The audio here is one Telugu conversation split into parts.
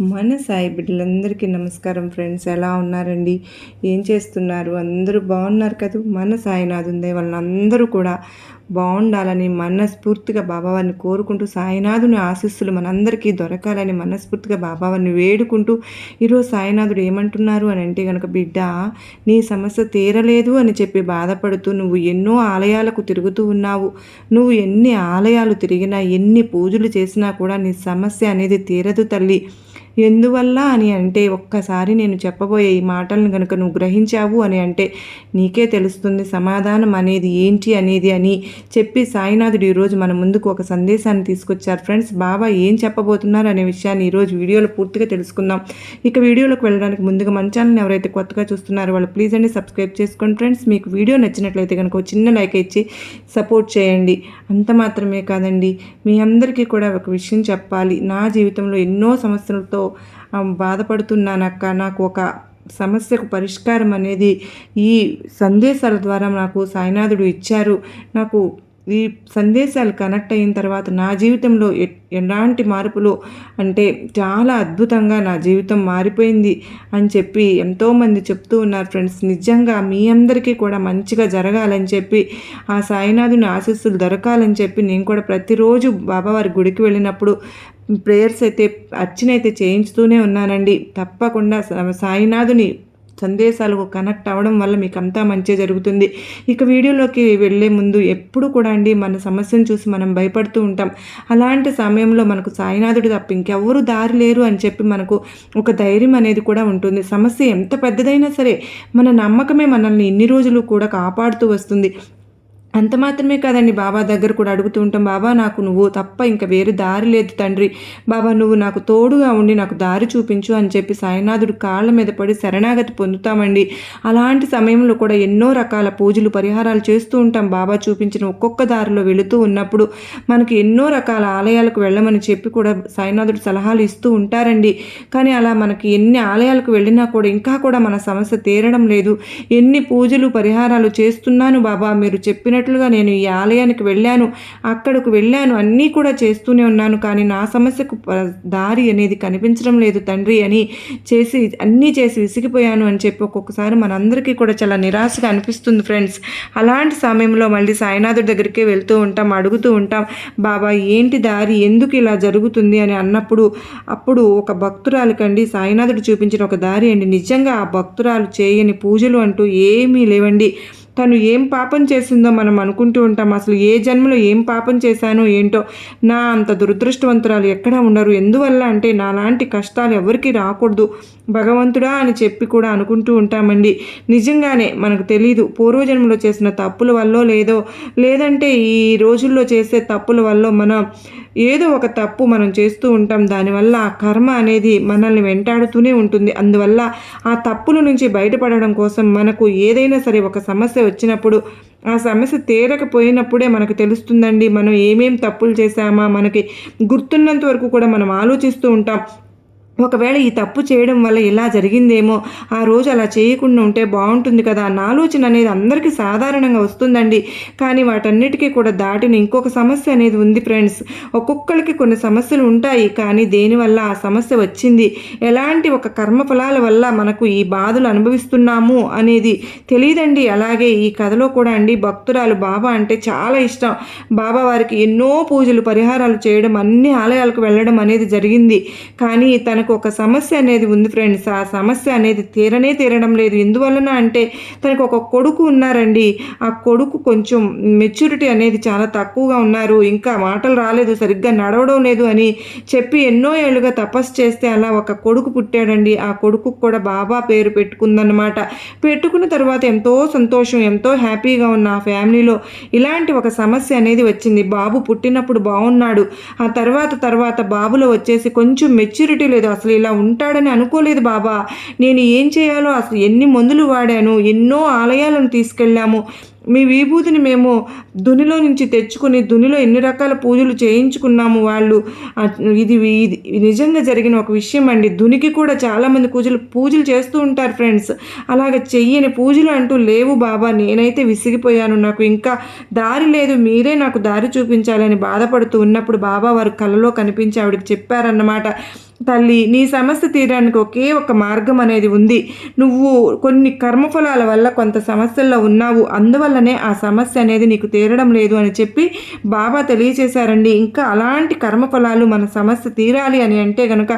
మన సాయి బిడ్డలందరికీ నమస్కారం ఫ్రెండ్స్. ఎలా ఉన్నారండి? ఏం చేస్తున్నారు? అందరూ బాగున్నారు కదా? మన సాయినాథ్ ఉందే వాళ్ళందరూ కూడా బాగుండాలని మనస్ఫూర్తిగా బాబావారిని కోరుకుంటూ సాయినాథుని ఆశీస్సులు మనందరికీ దొరకాలని మనస్ఫూర్తిగా బాబావారిని వేడుకుంటూ ఈరోజు సాయినాథుడు ఏమంటున్నారు అని అంటే కనుక బిడ్డ నీ సమస్య తీరలేదు అని చెప్పి బాధపడుతూ నువ్వు ఎన్నో ఆలయాలకు తిరుగుతూ ఉన్నావు. నువ్వు ఎన్ని ఆలయాలు తిరిగినా ఎన్ని పూజలు చేసినా కూడా నీ సమస్య అనేది తీరదు తల్లి. ఎందువల్ల అని అంటే ఒక్కసారి నేను చెప్పబోయే ఈ మాటలను కనుక నువ్వు గ్రహించావు అని అంటే నీకే తెలుస్తుంది సమాధానం అనేది ఏంటి అనేది అని చెప్పి సాయినాథుడు ఈరోజు మన ముందుకు ఒక సందేశాన్ని తీసుకొచ్చారు. ఫ్రెండ్స్ బాబా ఏం చెప్పబోతున్నారు అనే విషయాన్ని ఈరోజు వీడియోలో పూర్తిగా తెలుసుకుందాం. ఇక వీడియోలోకి వెళ్ళడానికి ముందుగా మన ఛానల్ని ఎవరైతే కొత్తగా చూస్తున్నారో వాళ్ళు ప్లీజ్ అండి సబ్స్క్రైబ్ చేసుకోండి. ఫ్రెండ్స్ మీకు వీడియో నచ్చినట్లయితే కనుక చిన్న లైక్ ఇచ్చి సపోర్ట్ చేయండి. అంత మాత్రమే కాదండి మీ అందరికీ కూడా ఒక విషయం చెప్పాలి. నా జీవితంలో ఎన్నో సమస్యలతో బాధపడుతున్నానక్క. నాకు ఒక సమస్యకు పరిష్కారం అనేది ఈ సందేశాల ద్వారా నాకు సాయినాథుడు ఇచ్చారు. నాకు ఈ సందేశాలు కనెక్ట్ అయిన తర్వాత నా జీవితంలో ఎలాంటి మార్పులు అంటే చాలా అద్భుతంగా నా జీవితం మారిపోయింది అని చెప్పి ఎంతోమంది చెప్తూ ఉన్నారు ఫ్రెండ్స్. నిజంగా మీ అందరికీ కూడా మంచిగా జరగాలని చెప్పి ఆ సాయినాథుని ఆశీస్సులు దొరకాలని చెప్పి నేను కూడా ప్రతిరోజు బాబావారి గుడికి వెళ్ళినప్పుడు ప్రేయర్స్ అయితే అర్చనైతే చేయించుతూనే ఉన్నానండి. తప్పకుండా సాయినాథుని సందేశాలకు కనెక్ట్ అవ్వడం వల్ల మీకు అంతా మంచి జరుగుతుంది. ఇక వీడియోలోకి వెళ్ళే ముందు ఎప్పుడు కూడా అండి మన సమస్యను చూసి మనం భయపడుతూ ఉంటాం. అలాంటి సమయంలో మనకు సాయినాథుడు తప్ప ఇంకెవ్వరు దారి లేరు అని చెప్పి మనకు ఒక ధైర్యం అనేది కూడా ఉంటుంది. సమస్య ఎంత పెద్దదైనా సరే మన నమ్మకమే మనల్ని ఇన్ని రోజులు కూడా కాపాడుతూ వస్తుంది. అంత మాత్రమే కాదండి. బాబా దగ్గర కూడా అడుగుతూ ఉంటాం బాబా నాకు నువ్వు తప్ప ఇంకా వేరే దారి లేదు తండ్రి. బాబా నువ్వు నాకు తోడుగా ఉండి నాకు దారి చూపించు అని చెప్పి సాయినాథుడు కాళ్ళ మీద పడి శరణాగతి పొందుతామండి. అలాంటి సమయంలో కూడా ఎన్నో రకాల పూజలు పరిహారాలు చేస్తూ ఉంటాం. బాబా చూపించిన ఒక్కొక్క దారిలో వెళుతూ ఉన్నప్పుడు మనకి ఎన్నో రకాల ఆలయాలకు వెళ్ళమని చెప్పి కూడా సాయినాథుడు సలహాలు ఇస్తూ ఉంటారండి. కానీ అలా మనకి ఎన్ని ఆలయాలకు వెళ్ళినా కూడా ఇంకా కూడా మన సమస్య తీరడం లేదు. ఎన్ని పూజలు పరిహారాలు చేస్తున్నాను బాబా మీరు చెప్పినట్టు చెప్పినట్లుగా నేను ఈ ఆలయానికి వెళ్ళాను అక్కడకు వెళ్ళాను అన్నీ కూడా చేస్తూనే ఉన్నాను. కానీ నా సమస్యకు దారి అనేది కనిపించడం లేదు తండ్రి అని చేసి అన్నీ చేసి విసిగిపోయాను అని చెప్పి ఒక్కొక్కసారి మనందరికీ కూడా చాలా నిరాశగా అనిపిస్తుంది ఫ్రెండ్స్. అలాంటి సమయంలో మళ్ళీ సాయినాథుడి దగ్గరికి వెళ్తూ ఉంటాం అడుగుతూ ఉంటాం బాబా ఏంటి దారి? ఎందుకు ఇలా జరుగుతుంది? అని అన్నప్పుడు అప్పుడు ఒక భక్తురాలికండి సాయినాథుడు చూపించిన ఒక దారి అండి. నిజంగా ఆ భక్తురాలు చేయని పూజలు అంటూ ఏమీ లేవండి. తను ఏం పాపం చేసిందో మనం అనుకుంటూ ఉంటాం. అసలు ఏ జన్మలో ఏం పాపం చేశానో ఏంటో నా అంత దురదృష్టవంతురాలు ఎక్కడా ఉండరు. ఎందువల్ల అంటే నాలాంటి కష్టాలు ఎవరికి రాకూడదు. భగవంతుడా అని చెప్పి కూడా అనుకుంటూ ఉంటామండి. నిజంగానే మనకు తెలీదు పూర్వజన్మలో చేసిన తప్పుల వల్ల లేదో లేదంటే ఈ రోజుల్లో చేసే తప్పుల వల్ల మనం ఏదో ఒక తప్పు మనం చేస్తూ ఉంటాం. దానివల్ల ఆ కర్మ అనేది మనల్ని వెంటాడుతూనే ఉంటుంది. అందువల్ల ఆ తప్పుల నుంచి బయటపడడం కోసం మనకు ఏదైనా సరే ఒక సమస్య వచ్చినప్పుడు ఆ సమస్య తీరకపోయినప్పుడే మనకు తెలుస్తుందండి. మనం ఏమేం తప్పులు చేశామా? మనకి గుర్తున్నంత వరకు కూడా మనం ఆలోచిస్తూ ఉంటాం. ఒకవేళ ఈ తప్పు చేయడం వల్ల ఇలా జరిగిందేమో ఆ రోజు అలా చేయకుండా ఉంటే బాగుంటుంది కదా అన్న ఆలోచన అనేది అందరికీ సాధారణంగా వస్తుందండి. కానీ వాటన్నిటికీ కూడా దాటిన ఇంకొక సమస్య అనేది ఉంది ఫ్రెండ్స్. ఒక్కొక్కరికి కొన్ని సమస్యలు ఉంటాయి కానీ దేనివల్ల ఆ సమస్య వచ్చింది? ఎలాంటి ఒక కర్మఫలాల వల్ల మనకు ఈ బాధలు అనుభవిస్తున్నాము అనేది తెలియదండి అలాగే ఈ కథలో కూడా అండి భక్తురాలు బాబా అంటే చాలా ఇష్టం. బాబా వారికి ఎన్నో పూజలు పరిహారాలు చేయడం అన్ని ఆలయాలకు వెళ్ళడం అనేది జరిగింది. కానీ తన తనకు ఒక సమస్య అనేది ఉంది ఫ్రెండ్స్. ఆ సమస్య అనేది తీరనే తీరడం లేదు. ఎందువలన అంటే తనకు ఒక కొడుకు ఉన్నారండి. ఆ కొడుకు కొంచెం మెచ్యూరిటీ అనేది చాలా తక్కువగా ఉన్నారు. ఇంకా మాటలు రాలేదు సరిగ్గా నడవడం లేదు అని చెప్పి ఎన్నో ఏళ్ళుగా తపస్సు చేస్తే అలా ఒక కొడుకు పుట్టాడండి. ఆ కొడుకు కూడా బాబా పేరు పెట్టుకుందన్నమాట. పెట్టుకున్న తర్వాత ఎంతో సంతోషం ఎంతో హ్యాపీగా ఉన్న ఆ ఫ్యామిలీలో ఇలాంటి ఒక సమస్య అనేది వచ్చింది. బాబు పుట్టినప్పుడు బాగున్నాడు ఆ తర్వాత తర్వాత బాబులో వచ్చేసి కొంచెం మెచ్యూరిటీ లేదు. అసలు ఇలా ఉంటాడని అనుకోలేదు బాబా. నేను ఏం చేయాలో అసలు ఎన్ని మందులు వాడాను ఎన్నో ఆలయాలను తీసుకెళ్ళాము. మీ విభూతిని మేము దునిలో నుంచి తెచ్చుకొని దునిలో ఎన్ని రకాల పూజలు చేయించుకున్నాము వాళ్ళు? ఇది ఇది నిజంగా జరిగిన ఒక విషయం అండి. దునికి కూడా చాలామంది పూజలు పూజలు చేస్తూ ఉంటారు ఫ్రెండ్స్. అలాగ చెయ్యని పూజలు అంటూ లేవు బాబా. నేనైతే విసిగిపోయాను. నాకు ఇంకా దారి లేదు. మీరే నాకు దారి చూపించాలని బాధపడుతూ ఉన్నప్పుడు బాబా వారు కలలో కనిపించి ఆవిడకి చెప్పారన్నమాట. తల్లి నీ సమస్య తీరడానికి ఒకే ఒక మార్గం అనేది ఉంది. నువ్వు కొన్ని కర్మఫలాల వల్ల కొంత సమస్యల్లో ఉన్నావు. అందువల్ల వల్లనే ఆ సమస్య అనేది నీకు తీరడం లేదు అని చెప్పి బాబా తెలియచేశారండి. ఇంకా అలాంటి కర్మఫలాలు మన సమస్య తీరాలి అని అంటే కనుక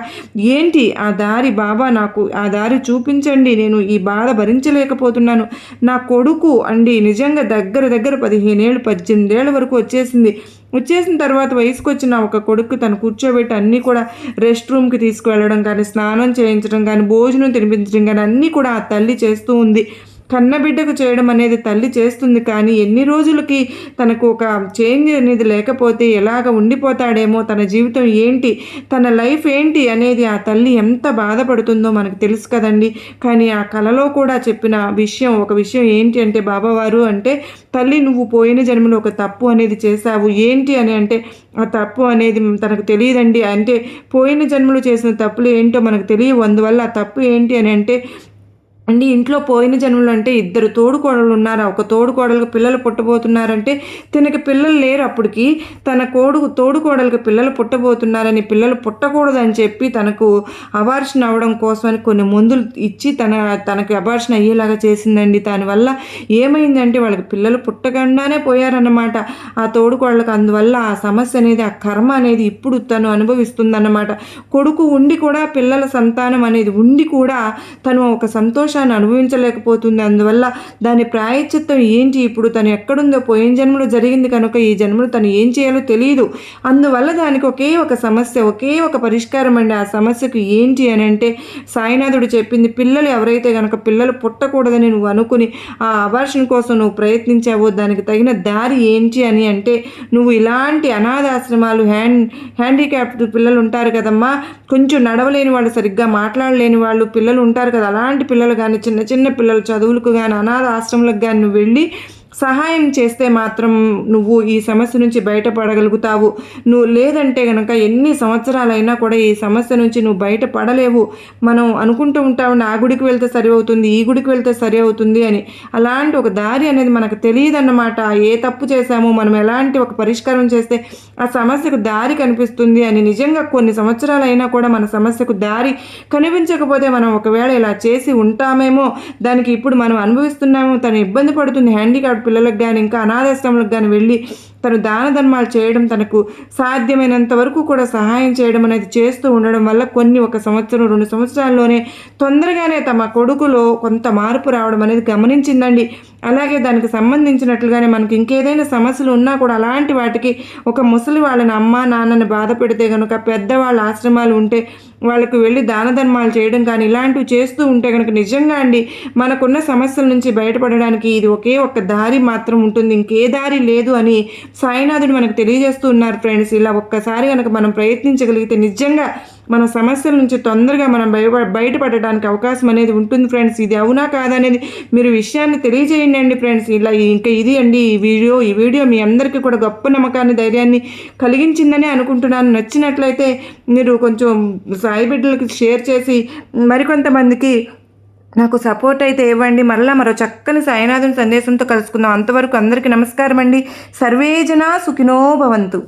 ఏంటి ఆ దారి బాబా నాకు ఆ దారి చూపించండి. నేను ఈ బాధ భరించలేకపోతున్నాను. నా కొడుకు అండి నిజంగా దగ్గర దగ్గర పదిహేనేళ్ళు పద్దెనిమిదేళ్ళ వరకు వచ్చేసింది. వచ్చేసిన తర్వాత వయసుకు వచ్చిన ఒక కొడుకు తను కూర్చోబెట్టి అన్నీ కూడా రెస్ట్ రూమ్కి తీసుకువెళ్ళడం కానీ స్నానం చేయించడం కానీ భోజనం తినిపించడం కానీ అన్నీ కూడా ఆ తల్లి చేస్తూ ఉంది. కన్నబిడ్డకు చేయడం అనేది తల్లి చేస్తుంది. కానీ ఎన్ని రోజులకి తనకు ఒక చేంజ్ అనేది లేకపోతే ఎలాగ ఉండిపోతాడేమో తన జీవితం ఏంటి తన లైఫ్ ఏంటి అనేది ఆ తల్లి ఎంత బాధపడుతుందో మనకు తెలుసు కదండి. కానీ ఆ కళలో కూడా చెప్పిన విషయం ఒక విషయం ఏంటి అంటే బాబావారు అంటే తల్లి నువ్వు పోయిన జన్మలో ఒక తప్పు అనేది చేశావు. ఏంటి అని అంటే ఆ తప్పు అనేది తనకు తెలియదండి. అంటే పోయిన జన్మలో చేసిన తప్పులు ఏంటో మనకు తెలియవు. అందువల్ల ఆ తప్పు ఏంటి అని అంటే అండి ఇంట్లో పోయిన జన్మలు అంటే ఇద్దరు తోడుకోడలు ఉన్నారు? ఒక తోడుకోడలకు పిల్లలు పుట్టబోతున్నారంటే తనకి పిల్లలు లేరు అప్పటికి. తన కోడు తోడుకోడలకు పిల్లలు పుట్టబోతున్నారని పిల్లలు పుట్టకూడదని చెప్పి తనకు అబార్షన్ అవ్వడం కోసమని కొన్ని మందులు ఇచ్చి తన తనకి అబార్షన్ అయ్యేలాగా చేసిందండి. దానివల్ల ఏమైందంటే వాళ్ళకి పిల్లలు పుట్టకుండానే పోయారన్నమాట. ఆ తోడుకోడలకు అందువల్ల ఆ సమస్య అనేది ఆ కర్మ అనేది ఇప్పుడు తను అనుభవిస్తుందన్నమాట. కొడుకు ఉండి కూడా పిల్లల సంతానం అనేది ఉండి కూడా తను ఒక సంతోషాన్ని అనుభవించలేకపోతుంది. అందువల్ల దాని ప్రాయచిత్తం ఏంటి? ఇప్పుడు తను ఎక్కడుందో పోయిన జన్మలో జరిగింది కనుక ఈ జన్మలో తను ఏం చేయాలో తెలియదు అందువల్ల దానికి ఒకే ఒక సమస్య ఒకే ఒక పరిష్కారం అండి. ఆ సమస్యకు ఏంటి అని అంటే సాయినాథుడు చెప్పింది పిల్లలు ఎవరైతే కనుక పిల్లలు పుట్టకూడదని నువ్వు అనుకుని ఆ అబార్షన్ కోసం నువ్వు ప్రయత్నించావో దానికి తగిన దారి ఏంటి అని అంటే నువ్వు ఇలాంటి అనాథాశ్రమాలు హ్యాండ్ హ్యాండిక్యాప్డ్ పిల్లలు ఉంటారు కదమ్మా. కొంచెం నడవలేని వాళ్ళు సరిగ్గా మాట్లాడలేని వాళ్ళు పిల్లలు ఉంటారు కదా. అలాంటి పిల్లలు కానీ చిన్న చిన్న పిల్లలు చదువులకు కానీ అనాథ ఆశ్రమాలకు కానీ నువ్వు వెళ్ళి సహాయం చేస్తే మాత్రం నువ్వు ఈ సమస్య నుంచి బయటపడగలుగుతావు. నువ్వు లేదంటే కనుక ఎన్ని సంవత్సరాలైనా కూడా ఈ సమస్య నుంచి నువ్వు బయటపడలేవు. మనం అనుకుంటూ ఉంటామండి ఆ గుడికి వెళ్తే సరి అవుతుంది ఈ గుడికి వెళ్తే సరి అవుతుంది అని. అలాంటి ఒక దారి అనేది మనకు తెలియదన్నమాట. ఏ తప్పు చేశామో మనం ఎలాంటి ఒక పరిష్కారం చేస్తే ఆ సమస్యకు దారి కనిపిస్తుంది అని. నిజంగా కొన్ని సంవత్సరాలైనా కూడా మన సమస్యకు దారి కనిపించకపోతే మనం ఒకవేళ ఇలా చేసి ఉంటామేమో దానికి ఇప్పుడు మనం అనుభవిస్తున్నామో తను ఇబ్బంది పడుతుంది హ్యాండిక్యాప్ పిల్లలకు కానీ ఇంకా అనాథాశ్రమాలకు కానీ వెళ్ళి తను దాన ధర్మాలు చేయడం తనకు సాధ్యమైనంత వరకు కూడా సహాయం చేయడం అనేది చేస్తూ ఉండడం వల్ల కొన్ని ఒక సంవత్సరం రెండు సంవత్సరాల్లోనే తొందరగానే తమ కొడుకులో కొంత మార్పు రావడం అనేది గమనించిందండి. అలాగే దానికి సంబంధించినట్లుగానే మనకి ఇంకేదైనా సమస్యలు ఉన్నా కూడా అలాంటి వాటికి ఒక ముసలి వాళ్ళని అమ్మ నాన్నని బాధ పెడితే కనుక పెద్దవాళ్ళ ఆశ్రమాలు ఉంటే వాళ్ళకు వెళ్ళి దాన ధర్మాలు చేయడం కానీ ఇలాంటివి చేస్తూ ఉంటే కనుక నిజంగా అండి మనకున్న సమస్యల నుంచి బయటపడడానికి ఇది ఒకే ఒక దారి మాత్రం ఉంటుంది. ఇంకే దారి లేదు అని సాయినాథుడు మనకు తెలియజేస్తూ ఉన్నారు ఫ్రెండ్స్ ఇలా ఒక్కసారి కనుక మనం ప్రయత్నించగలిగితే నిజంగా మన సమస్యల నుంచి తొందరగా మనం బయ బయటపడడానికి అవకాశం అనేది ఉంటుంది ఫ్రెండ్స్ ఇది అవునా కాదనేది మీరు విషయాన్ని తెలియజేయండి అండి ఫ్రెండ్స్ ఇలా ఇంకా ఇది అండి ఈ వీడియో. ఈ వీడియో మీ అందరికీ కూడా గొప్ప నమ్మకాన్ని ధైర్యాన్ని కలిగించిందని అనుకుంటున్నాను. నచ్చినట్లయితే మీరు కొంచెం సాయి బిడ్డలకి షేర్ చేసి మరికొంతమందికి నాకు సపోర్ట్ అయితే ఇవ్వండి. మరలా మరో చక్కని సాయినాథుని సందేశంతో కలుసుకుందాం. అంతవరకు అందరికీ నమస్కారం అండి సర్వేజన సుఖినో భవంతు.